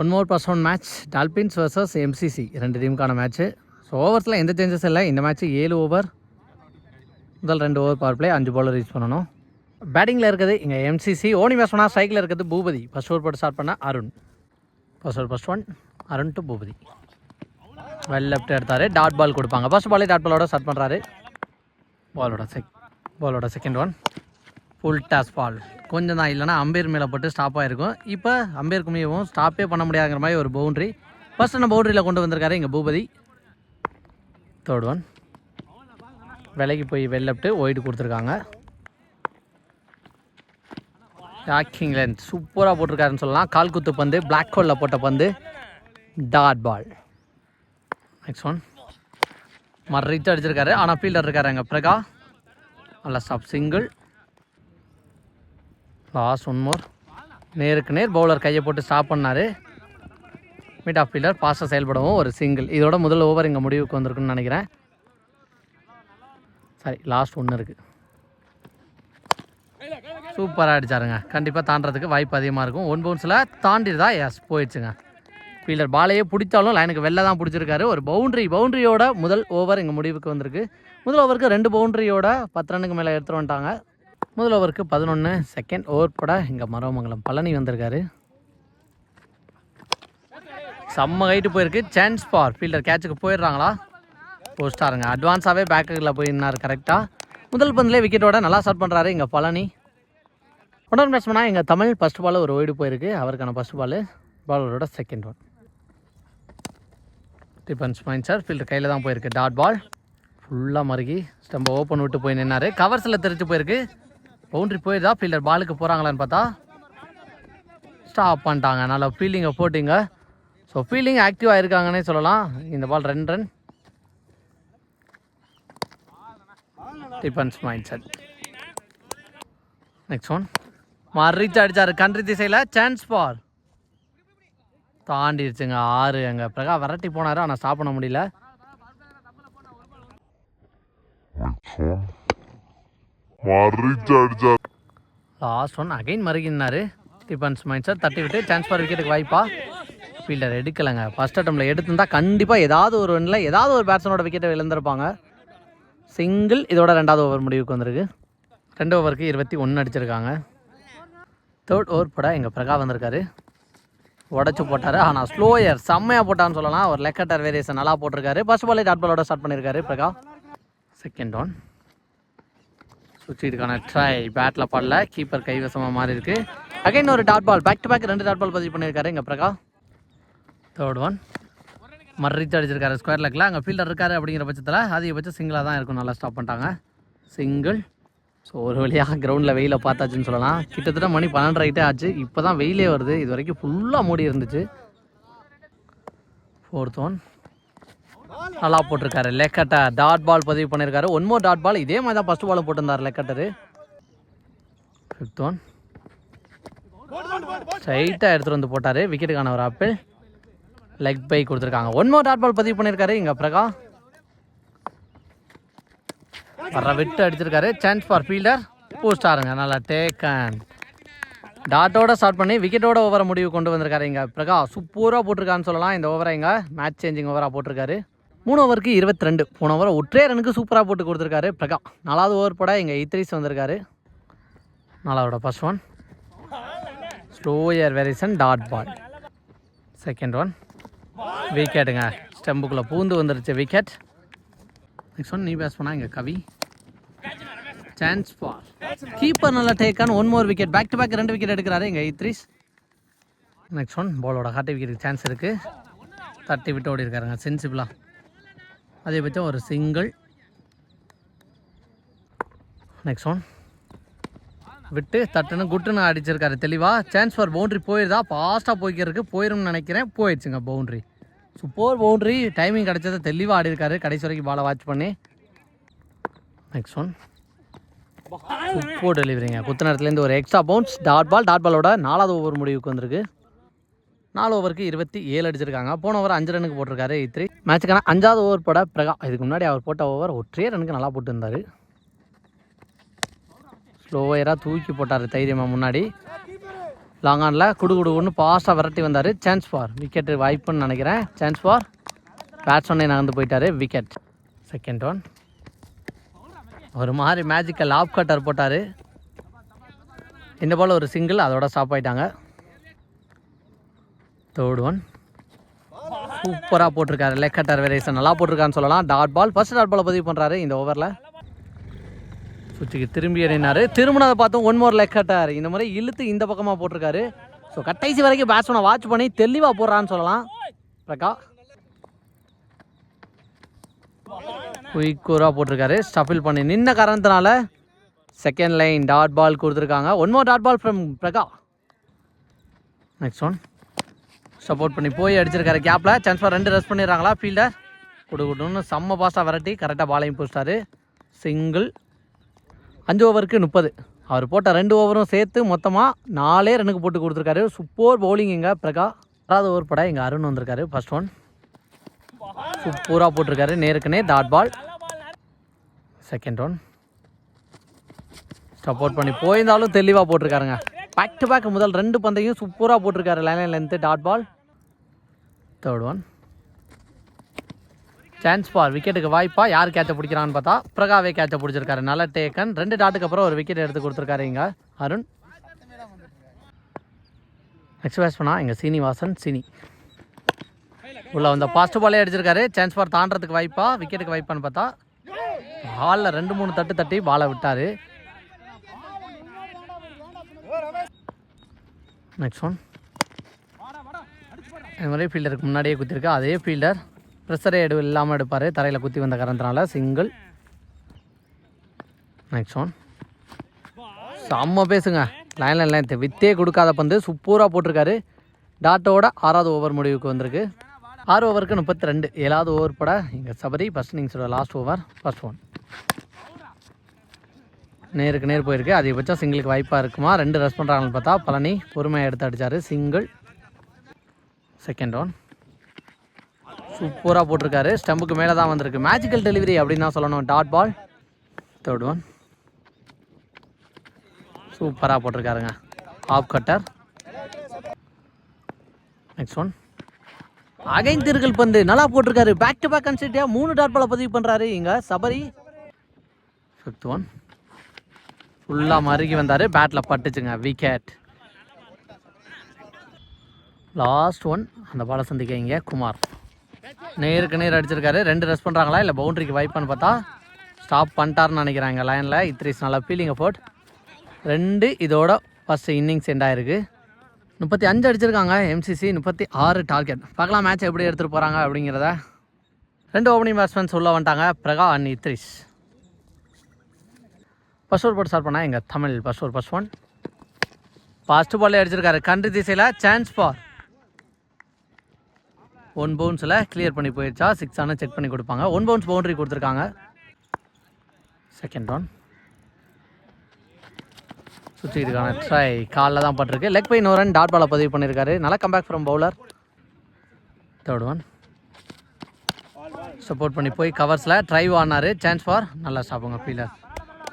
One more plus one match dolphins versus MCC ரெண்டு டீமுக்கான match so ஓவர்ஸில் எந்த changes இல்லை. இந்த மேட்ச் ஏழு ஓவர் முதல் ரெண்டு ஓவர் பவர் பிளே அஞ்சு பாலர் ரீச் பண்ணணும். பேட்டிங்கில் இருக்குது இங்கே எம்சிசி ஓனி பேட்ஸ்மனா ஸ்ட்ரைக்கில் இருக்கிறது பூபதி. ஃபஸ்ட் ஓவர் போட்டு ஸ்டார்ட் பண்ண Arun. First over first one Arun to Boopathi. Well left எடுத்தார். டாட் பால் கொடுப்பாங்க. ஃபர்ஸ்ட் பாலே டாட் பாலோட ஸ்டார்ட் பண்ணுறாரு பாலோட செக் பாலோட second one full toss ball கொஞ்சம் தான் இல்லைனா அம்பேர் மேலே போட்டு ஸ்டாப் ஆகிருக்கும் இப்போ அம்பேர் குமியவும் ஸ்டாப்பே பண்ண முடியாதுங்கிற மாதிரி ஒரு பவுண்ட்ரி ஃபர்ஸ்ட் நம்ம பவுண்ட்ரியில் கொண்டு வந்திருக்காரு இங்கே பூபதி? தேர்ட் ஒன் விலைக்கு போய் வெள்ளப்ட்டு ஒயிட் கொடுத்துருக்காங்க. யாக்கிங் லென்த் சூப்பராக போட்டிருக்காருன்னு சொல்லலாம். கால் குத்து பந்து பிளாக் ஹோலில் போட்ட பந்து டாட் பால் நெக்ஸ்ட் ஒன் மறைத்து அடிச்சிருக்காரு. ஆனால் ஃபீல்டர் இருக்காரு அங்கே பிரகா. நல்லா stop single last one more நேருக்கு நேர் பவுலர் கையை போட்டு ஸ்டாப் பண்ணார். மிட் ஆஃப் ஃபீல்டர் பாஸ்ட்டாக செயல்படவும் ஒரு சிங்கிள் இதோட முதல் ஓவர் இங்கே முடிவுக்கு வந்திருக்குன்னு நினைக்கிறேன். சரி லாஸ்ட் ஒன்று இருக்குது சூப்பராக அடித்தாருங்க கண்டிப்பாக தாண்டதுக்கு வாய்ப்பு அதிகமாக இருக்கும். ஒன் பவுன்ஸில் தாண்டிடுதா எஸ் போயிடுச்சுங்க. ஃபீல்டர் பாலையே பிடிச்சாலும் லைனுக்கு வெளில தான் பிடிச்சிருக்காரு. ஒரு பவுண்ட்ரி பவுண்ட்ரியோட முதல் ஓவர் இங்கே முடிவுக்கு வந்திருக்கு. முதல் ஓவருக்கு ரெண்டு பவுண்ட்ரியோட பத்து ரன்னுக்கு மேலே எடுத்துகிட்டு வந்துட்டாங்க. முதல் ஓவருக்கு பதினொன்று செகண்ட் ஓவர் பட இங்கே மரமங்கலம் பழனி வந்திருக்காரு. செம்ம ஹைட்டு போயிருக்கு. சான்ஸ் ஃபார் ஃபீல்டர் கேட்சுக்கு போயிடுறாங்களா? போஸ்டாருங்க அட்வான்ஸாகவே பேக்கில் போயிருந்தார் கரெக்டாக முதல் பந்திலே விக்கெட்டோட நல்லா ஸ்டார்ட் பண்ணுறாரு இங்கே பழனி. உடனே பேட்ஸ்மனா எங்கள் தமிழ் ஃபஸ்ட் பால் ஒரு ஒய்டு போயிருக்கு. அவருக்கான first ball பாலரோட second one defence point sir fielder கையில் தான் போயிருக்கு. டாட் பால் ஃபுல்லாக மறுகி ஸ்டம்பை ஓப்பன் விட்டு போய் நின்னார். கவர்ஸில் தெரிச்சு போயிருக்கு. பவுண்ட்ரி போயிருதா ஃபீல்டர் பாலுக்கு போகிறாங்களான்னு பார்த்தா ஸ்டாப் பண்ணிட்டாங்க. நல்லா ஃபீல்டிங்கை போட்டிங்க. ஸோ ஃபீல்டிங் ஆக்டிவாக இருக்காங்கன்னே சொல்லலாம். இந்த பால் ரெண்டு run defence mind set next one மறிச்சு அடித்தார் கண்ட்ரி திசையில் சான்ஸ் பார் தாண்டிடுச்சுங்க ஆறு எங்கள் பிரகா விரட்டி போனார் ஆனால் ஸ்டாப் பண்ண முடியல. மறிச்சடிச்சா. லாஸ்ட் ஒன் அகைன் மறுகினாரு. டிஃபன்ஸ் மைண்ட் சார் தட்டி விட்டு சான்ஸ் விக்கெட்டுக்கு வாய்ப்பா. ஃபீல்டர் எடுக்கலைங்க. ஃபர்ஸ்ட் அட்டம்ல எடுத்திருந்தா கண்டிப்பாக ஏதாவது ஒரு ரன்னில் ஏதாவது ஒரு பேட்ஸ்மனோட விக்கெட்டை இழந்திருப்பாங்க. சிங்கிள் இதோட ரெண்டாவது ஓவர் முடிவுக்கு வந்திருக்கு. ரெண்டு ஓவருக்கு இருபத்தி ஒன்று அடிச்சிருக்காங்க. தேர்ட் ஓவர் போட எங்கள் பிரகா வந்திருக்காரு. உடச்சி போட்டார். ஆனால் ஸ்லோயர் செம்மையாக போட்டான்னு சொல்லலாம். ஒரு லெக்கட்டர் வேரியேஷன் நல்லா போட்டிருக்காரு. ஃபர்ஸ்ட் பாலே டாட் பாலோட ஸ்டார்ட் பண்ணியிருக்காரு பிரகா செகண்ட் ஒன் சுவிட்சுக்கான ட்ரை பேட்டில் பாடல. கீப்பர் கைவசமாக மாறி இருக்கு அகைன் ஒரு dot ball back to back ரெண்டு டாட் பால் பதிவு பண்ணியிருக்காரு எங்கள் பிரகா. தேர்ட் ஒன் மறுத்து அடிச்சிருக்காரு. ஸ்கொயர் லெக்கில் அங்கே ஃபீல்டர் இருக்காரு அப்படிங்கிற பட்சத்தில் அதிகபட்சம் சிங்கிளாக தான் இருக்கும். நல்லா ஸ்டாப் பண்ணிட்டாங்க. சிங்கிள் ஸோ ஒரு வழியாக கிரவுண்டில் வெயிலை பார்த்தாச்சுன்னு சொல்லலாம். கிட்டத்தட்ட மணி பன்னெண்டு ரைட்டே ஆச்சு. இப்போ தான் வெயிலே வருது. இது வரைக்கும் ஃபுல்லாக மூடி இருந்துச்சு. ஃபோர்த் ஒன் நல்லா போட்டிருக்காரு. லெக்கட்டா டாட் பால் பதிவு பண்ணியிருக்காரு ஒன் மோர் டாட் பால் இதே மாதிரி தான் ஃபஸ்ட் பால் போட்டிருந்தார் லெக்கட்டரு. ஃபிஃப்த் ஒன் ஸ்ட்ரைட்டாக எடுத்துகிட்டு வந்து போட்டார். விக்கெட்டுக்கான ஒரு ஆப்பிள். லெக் பை கொடுத்துருக்காங்க. ஒன் மோர் டாட் பால் பதிவு பண்ணியிருக்காரு இங்கே பிரகா. வர விட்டு அடிச்சிருக்காரு. சான்ஸ் ஃபார் ஃபீல்டர் பூஸ்டாருங்க நல்லா டேக்கன் டாட்டோட ஸ்டார்ட் பண்ணி விக்கெட்டோட ஓவரை முடிவு கொண்டு வந்திருக்காரு இங்கே பிரகா. சூப்பராக போட்டிருக்கான்னு சொல்லலாம். இந்த ஓவரை இங்கே மேட்ச் சேஞ்சிங் ஓவராக போட்டிருக்காரு. மூணு ஓவருக்கு இருபத்தி ரெண்டு போன ஓவரை ஒற்றே ரனுக்கு சூப்பராக போட்டு கொடுத்துருக்காரு பிரகா நாலாவது ஓவர் போட எங்கள் இத்ரீஸ் வந்திருக்காரு. நாலாவோட first one slower version dot ball second one விக்கெட்டுங்க ஸ்டெம்புக்குள்ளே பூந்து வந்துருச்சு விக்கெட் நெக்ஸ்ட் ஒன் நீ பேஸ் போனால் இங்கே கவி. சான்ஸ் ஃபார் கீப்பர் நல்லா take on one more wicket back to back ரெண்டு விக்கெட் எடுக்கிறாரு இங்கே இத்ரிஸ் நெக்ஸ்ட் ஒன் பாலோட ஹார்ட் விக்கெட்டுக்கு சான்ஸ் இருக்குது தட்டி விட்டு ஓடி இருக்காருங்க சென்சிபிளாக அதே பட்சம் ஒரு சிங்கிள் நெக்ஸ்ட் ஒன் விட்டு தட்டுன்னு குட்டுன்னு அடிச்சிருக்காரு. தெளிவாக சான்ஸ் ஃபார் பவுண்ட்ரி போயிருதா? ஃபாஸ்ட்டாக போய்க்கிறதுக்கு போயிரும்னு நினைக்கிறேன். போயிடுச்சுங்க பவுண்ட்ரி சூப்பர் பவுண்ட்ரி டைமிங் கிடச்சதை தெளிவாக ஆடி இருக்காரு கடைசி வரைக்கும் பாலை வாட்ச் பண்ணி. நெக்ஸ்ட் ஒன் சூப்பர் டெலிவரிங்க குத்து நேரத்துலேருந்து ஒரு extra bounce dot ball dot பாலோட நாலாவது ஒவ்வொரு முடிவுக்கு வந்திருக்கு. நாலு ஓவருக்கு இருபத்தி ஏழு அடிச்சிருக்காங்க. போன ஓவர் அஞ்சு ரனுக்கு போட்டிருக்காரு e இத்ரி மேட்சுக்கான அஞ்சாவது ஓவர் போட பிரகா இதுக்கு முன்னாடி அவர் போட்ட ஓவர் ஒற்றைய ரனுக்கு நல்லா போட்டுருந்தாரு. ஸ்லோவராக தூக்கி போட்டார் தைரியமாக முன்னாடி. லாங் ஆனில் குடு குடு ஃபாஸ்ட்டாக விரட்டி வந்தார். சான்ஸ் ஃபார் விக்கெட்டு வாய்ப்புன்னு நினைக்கிறேன். சான்ஸ் ஃபார் பேட்ஸ்மேனே நகர்ந்து போயிட்டார். விக்கெட் செகண்ட் ஒன் ஒரு மாதிரி மேஜிக்கல் ஆப் கட்டர் போட்டார். இந்த போல் ஒரு சிங்கிள் அதோட ஸ்டாப் ஆயிட்டாங்க. தேர்ட் ஒன் சூப்பராக போட்டிருக்காரு. லெக் கட்டர் வெரைசன் நல்லா போட்டிருக்கான்னு சொல்லலாம். டாட் பால் ஃபர்ஸ்ட் டாட் பாலை பதிவு பண்ணுறாரு இந்த ஓவரில் சுவிட்சுக்கு திரும்பி எறினார் திரும்பினதை பார்த்தும் ஒன் மோர் லெக் கட்டார் இந்த மாதிரி இழுத்து இந்த பக்கமாக போட்டிருக்காரு. ஸோ கட்டைசி வரைக்கும் பேட்ஸ்மேனை வாட்ச் பண்ணி தெளிவாக போடுறான்னு சொல்லலாம். பிரகா. குயிக்கூராக போட்டிருக்காரு. ஸ்டஃபில் பண்ணி நின்ன காரணத்தினால செகண்ட் லைன் டாட் பால் கொடுத்துருக்காங்க. One more dot ball from Praga. Next one support பண்ணி போய் அடிச்சிருக்காரு கேப்பில் சான்ஸ் ரெண்டு ரெஸ்ட் பண்ணிடுறாங்களா? ஃபீல்டர் கொடுக்கணும்னு செம்ம பாஸ்ட்டாக விரட்டி கரெக்டாக பாலையும் போஸ்ட்டாரு சிங்கிள் அஞ்சு ஓவருக்கு முப்பது. அவர் போட்ட ரெண்டு ஓவரும் சேர்த்து மொத்தமாக நாலே ரன்னுக்கு போட்டு கொடுத்துருக்காரு. சூப்பர் பவுலிங் இங்கே. பிரகா ஆறாவது ஓவர் பட இங்கே அருண் வந்திருக்காரு. ஃபர்ஸ்ட் ஒன் சூப்பராக போட்டிருக்காரு. நேருக்கு dot ball second one support பண்ணி போயிருந்தாலும் தெளிவாக போட்டிருக்காருங்க. பேக் டு பேக் முதல் ரெண்டு பந்தையும் சூப்பராக போட்டிருக்காரு line length dot ball third one chance ball விக்கெட்டுக்கு வாய்ப்பா? யார் கேட்சை பிடிக்கிறான்னு பார்த்தா பிரகாவே கேட்சை பிடிச்சிருக்காரு. நல்ல டேக்கன் ரெண்டு டாட்டுக்கு அப்புறம் ஒரு விக்கெட் எடுத்து கொடுத்துருக்காரு இங்கே அருண் நெக்ஸ்ட் பேட்ஸ்மனா இங்கே சீனிவாசன் சினி. உள்ள வந்த பாஸ்ட் பாலே அடிச்சிருக்காரு. சான்ஸ் பார் தாண்டதுக்கு வாய்ப்பா? விக்கெட்டுக்கு வாய்ப்பான்னு பார்த்தா பாலில் ரெண்டு மூணு தட்டு தட்டி பாலை விட்டார். நெக்ஸ்ட் ஒன் இந்த மாதிரி ஃபீல்டருக்கு முன்னாடியே குத்திருக்கு. அதே ஃபீல்டர் ப்ரெஷரே எடு இல்லாமல் எடுப்பார். தரையில் குத்தி வந்த காரணத்தினால சிங்கிள் நெக்ஸ்ட் ஒன் செம்ம பேசுங்க லைனில் லைன் வித்தே கொடுக்காத பந்து. சூப்பராக போட்டிருக்காரு. டாட்டோட ஆறாவது ஓவர் முடிவுக்கு வந்திருக்கு. ஆறு ஓவருக்கு முப்பத்தி ரெண்டு. ஏழாவது ஓவர் பட இங்கே சபரி. ஃபஸ்ட் இன்னிங்ஸோட லாஸ்ட் ஓவர் ஃபர்ஸ்ட் ஒன் நேருக்கு நேர் போயிருக்கு. அதிகபட்சம் சிங்கிளுக்கு வாய்ப்பாக இருக்குமா? ரெண்டு ரஸ் பண்ணுறாங்கன்னு பார்த்தா பழனி பொறுமையாக எடுத்து அடித்தார் சிங்கிள் செகண்ட் ஒன் சூப்பராக போட்டிருக்காரு. ஸ்டம்புக்கு மேலே தான் வந்திருக்கு. மேஜிக்கல் டெலிவரி அப்படின்னு தான் சொல்லணும். டாட் பால் தேர்ட் ஒன் சூப்பராக போட்டிருக்காருங்க. Off cutter next one again திருக்கல் பந்து. நல்லா போட்டிருக்காரு. பேக் டு பேக் கன்சிட்டியாக மூணு டாட் பாலை பதிவு பண்ணுறாரு இங்கே. சபரி ஃபிஃப்த் ஒன் ஃபுல்லாக மறுகி வந்தார். பேட்டில் பட்டுச்சுங்க. விக்கெட் லாஸ்ட் ஒன் அந்த பாலை சந்திக்கிங்க குமார். நேருக்கு நேர் அடிச்சிருக்காரு. ரெண்டு ரெஸ்ட் பண்ணுறாங்களா இல்லை பவுண்டரிக்கு வாய்ப்பான்னு பார்த்தா? ஸ்டாப் பண்ணிட்டாருன்னு நினைக்கிறாங்க லைனில் இத்ரிஸ் நல்லா ஃபீலிங் போட் ரெண்டு இதோட ஃபஸ்ட்டு இன்னிங்ஸ் எண்ட் ஆயிருக்கு. முப்பத்தி அஞ்சு அடிச்சிருக்காங்க. எம்சிசி முப்பத்தி ஆறு டார்கெட் பார்க்கலாம் மேட்ச் எப்படி எடுத்துகிட்டு போகிறாங்க அப்படிங்கிறத. ரெண்டு ஓப்பனிங் பேட்ஸ்மேன்ஸ் உள்ளே வந்துட்டாங்க. பிரகா அண்ட் இத்ரிஷ் ஃபர்ஸ்ட் ஒரு போட்டு ஸ்டார்ட் பண்ணால் எங்கள் தமிழ் ஃபர்ஸ்ட் ஒரு பஸ் ஒன் ஃபஸ்ட்டு பாலே அடிச்சிருக்காரு. கன்று திசையில் சான்ஸ் ஃபார் ஒன் பவுன்ஸில் கிளியர் பண்ணி போயிடுச்சா. சிக்ஸ் ஆனால் செக் பண்ணி கொடுப்பாங்க. ஒன் பவுன்ஸ் பவுண்டரி கொடுத்துருக்காங்க. செகண்ட் ஒன் சுற்றிக்கிட்டுக்கான ட்ரை காலில் தான் பட்டிருக்கு. லெக் பை ரன் டாட் பாலை பதிவு பண்ணியிருக்காரு நல்லா comeback from bowler third one support பண்ணி போய் கவர்ஸில் ட்ரைவ் ஆனார். சான்ஸ் ஃபார் நல்லா ஸ்டாப்புங்க ஃபீலர்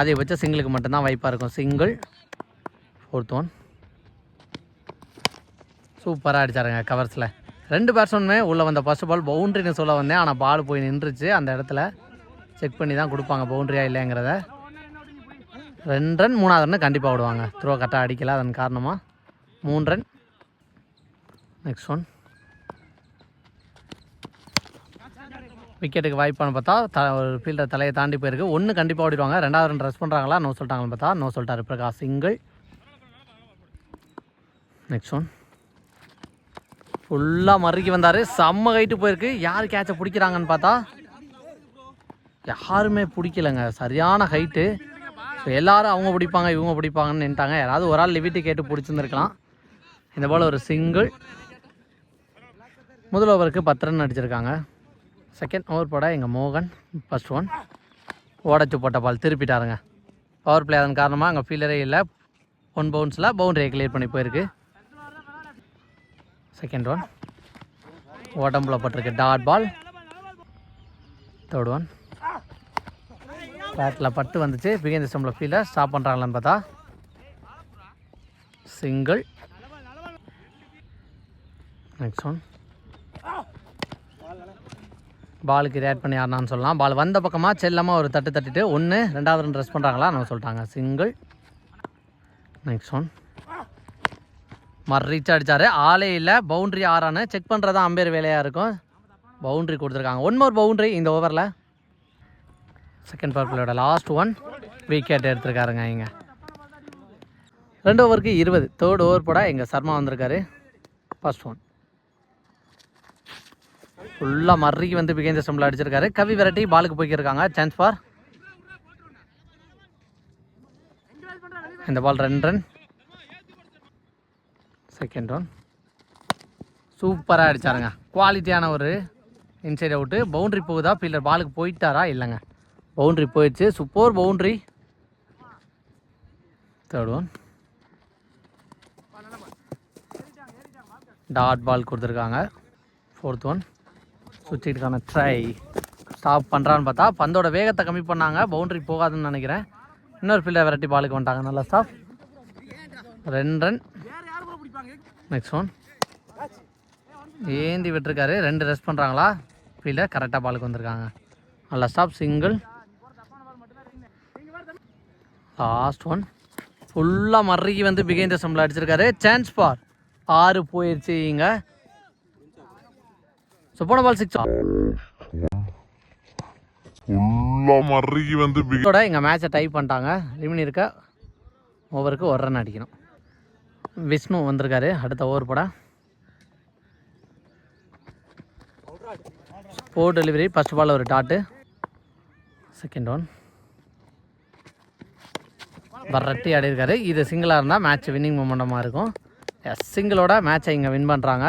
அதிகபட்சம் சிங்கிளுக்கு மட்டும்தான் வாய்ப்பாக இருக்கும். சிங்கிள் ஃபோர்த் ஒன் சூப்பராக அடிச்சாருங்க கவர்ஸில் ரெண்டு பேட்ஸ்மேனுமே உள்ளே வந்த ஃபர்ஸ்ட் பால் பவுண்ட்ரின்னு சொல்ல வந்தேன். ஆனால் பால் போய் நின்றுச்சு. அந்த இடத்துல செக் பண்ணி தான் கொடுப்பாங்க. பவுண்ட்ரியா இல்லைங்கிறத. ரெண்டு ரன் மூணாவது ரன் கண்டிப்பாக விடுவாங்க. த்ரோ கரெக்டாக அடிக்கல. அதன் காரணமாக மூணு ரன் நெக்ஸ்ட் ஒன் விக்கெட்டுக்கு வாய்ப்பானு பார்த்தா த ஒரு ஃபீல்டர் தலையை தாண்டி போயிருக்கு. ஒன்று கண்டிப்பாக ஓடிடுவாங்க. ரெண்டாவது ரெண்டு ரஸ் பண்ணுறாங்களா நோ சொல்லிட்டாங்கன்னு பார்த்தா நோ சொல்லிட்டாரு பிரகாஷ். சிங்கிள் நெக்ஸ்ட் ஒன் ஃபுல்லாக மறுக்கி வந்தார். செம்ம ஹைட்டு போயிருக்கு. யார் கேட்சை பிடிக்கிறாங்கன்னு பார்த்தா யாருமே பிடிக்கலங்க. சரியான ஹைட்டு ஸோ எல்லோரும் அவங்க பிடிப்பாங்க இவங்க பிடிப்பாங்கன்னு நின்ட்டாங்க யாராவது ஒரு ஆள் லிமிட்டு கேட்டு பிடிச்சிருந்துருக்கலாம். இந்த போல் ஒரு சிங்கிள் முதல் ஓவருக்கு பத்து ரன் அடிச்சிருக்காங்க. செகண்ட் ஓவர் போட எங்கள் மோகன் ஃபஸ்ட் ஒன் ஓடச்சு போட்ட பால் திருப்பிட்டாருங்க. பவர் பிளே அதன் காரணமாக அங்கே ஃபீல்டரே இல்லை. ஒன் பவுன்ஸில் பவுண்டரியை கிளியர் பண்ணி போயிருக்கு. செகண்ட் ஒன் உடம்புல பட்டிருக்கு டாட் பால் தேர்ட் ஒன் பேட்டில் பட்டு வந்துச்சு. பிகேந்த ஸ்டம்பில் ஃபீல்டர் ஸ்டாப் பண்ணுறாங்களான்னு பார்த்தா. சிங்கிள் நெக்ஸ்ட் ஒன் பாலுக்கு ரேட் பண்ணி யாருனான்னு சொல்லலாம். பால் வந்த பக்கமாக செல்லமாக ஒரு தட்டு தட்டிட்டு ஒன்று ரெண்டாவது ரன் ரெஸ்ட் பண்ணுறாங்களா நம்ம சொல்லிட்டாங்க. சிங்கிள் நெக்ஸ்ட் ஒன் மறு ரீச் அடித்தார் ஆளே இல்லை. பவுண்ட்ரி ஆறான்னு செக் பண்ணுறது தான் அம்பேர் வேலையாக இருக்கும். பவுண்ட்ரி கொடுத்துருக்காங்க. ஒன் மோர் பவுண்ட்ரி இந்த ஓவரில் second power last one wicket எடுத்திருக்காருங்க இங்கே. ரெண்டு ஓவருக்கு இருபது. தேர்ட் ஓவர் போட எங்கள் சர்மா வந்திருக்காரு. ஃபஸ்ட் ஒன் ஃபுல்லாக மறுக்கி வந்து பிகேந்திர ஸ்டம்பில் அடிச்சிருக்காரு. கவி விரட்டி பாலுக்கு போய்க்கிருக்காங்க. சான்ஸ் ஃபார் இந்த பால் ரெண்டு ரன் செகண்ட் ரன் சூப்பராக அடித்தாருங்க குவாலிட்டியான ஒரு இன்சைட் அவுட்டு பவுண்ட்ரி போகுதா? ஃபீல்டர் பாலுக்கு போயிட்டாரா? இல்லைங்க. பவுண்ட்ரி போயிடுச்சு. Super boundary third one dot ball கொடுத்துருக்காங்க. ஃபோர்த் ஒன் சுவிட்சுக்கான ட்ரை ஸ்டாப் பண்ணுறான்னு பார்த்தா பந்தோட வேகத்தை கம்மி பண்ணாங்க. பவுண்ட்ரி போகாதுன்னு நினைக்கிறேன். இன்னொரு ஃபீல்டர் வெரைட்டி பாலுக்கு வந்துட்டாங்க. நல்லா ஸ்டாப் ரெண்டு ரன் நெக்ஸ்ட் ஒன் ஏந்தி விட்டுருக்காரு. ரெண்டு ரெஸ்ட் பண்ணுறாங்களா ஃபீல்டர் கரெக்டாக பாலுக்கு வந்திருக்காங்க. நல்லா ஸ்டாப் சிங்கிள் லாஸ்ட் ஒன் ஃபுல்லாக மறுக்கி வந்து பிகைந்த சம்பளம் அடிச்சிருக்காரு. சான்ஸ் பார் ஆறு போயிடுச்சு இங்கே. ஸோ போன பால் சிக்ஸ் மறுக்கி வந்து பிக இதோட எங்கள் மேட்சை டைப் பண்ணிட்டாங்க. லிமின் இருக்க ஓவருக்கு ஒரு ரன் அடிக்கணும். விஷ்ணு வந்திருக்காரு. அடுத்த ஓவர் போட. ஸ்போர்ட் டெலிவரி ஃபர்ஸ்ட் பால் ஒரு டாட்டு செகண்ட் ஒன் வரட்டி ஆடி இருக்காரு இது சிங்கிளாக இருந்தால் மேட்ச் வின்னிங் மொமெண்டமாக இருக்கும். எஸ் சிங்கிளோட மேட்சை இங்கே வின் பண்ணுறாங்க